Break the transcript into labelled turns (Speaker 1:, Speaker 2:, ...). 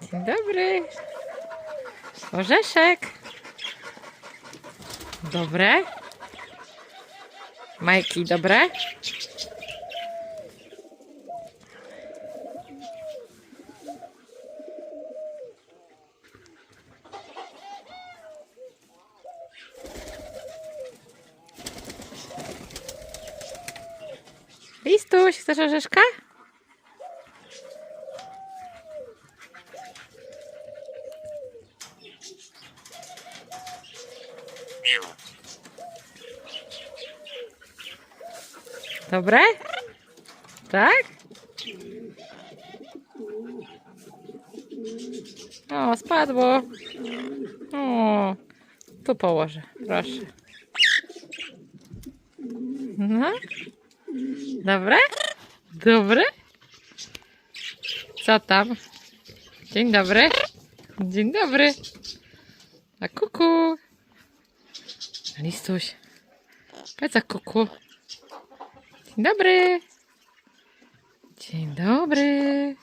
Speaker 1: Dzień dobry. Orzeszek. Dobre. Majki, dobre? Listuś, chcesz orzeszka? Dobre? Tak? O, spadło. O, tu położę, proszę. No. Dobre? Dobre? Co tam? Dzień dobry. Dzień dobry. A kuku. Listuś. A kuku. Dzień dobry. Dzień dobry.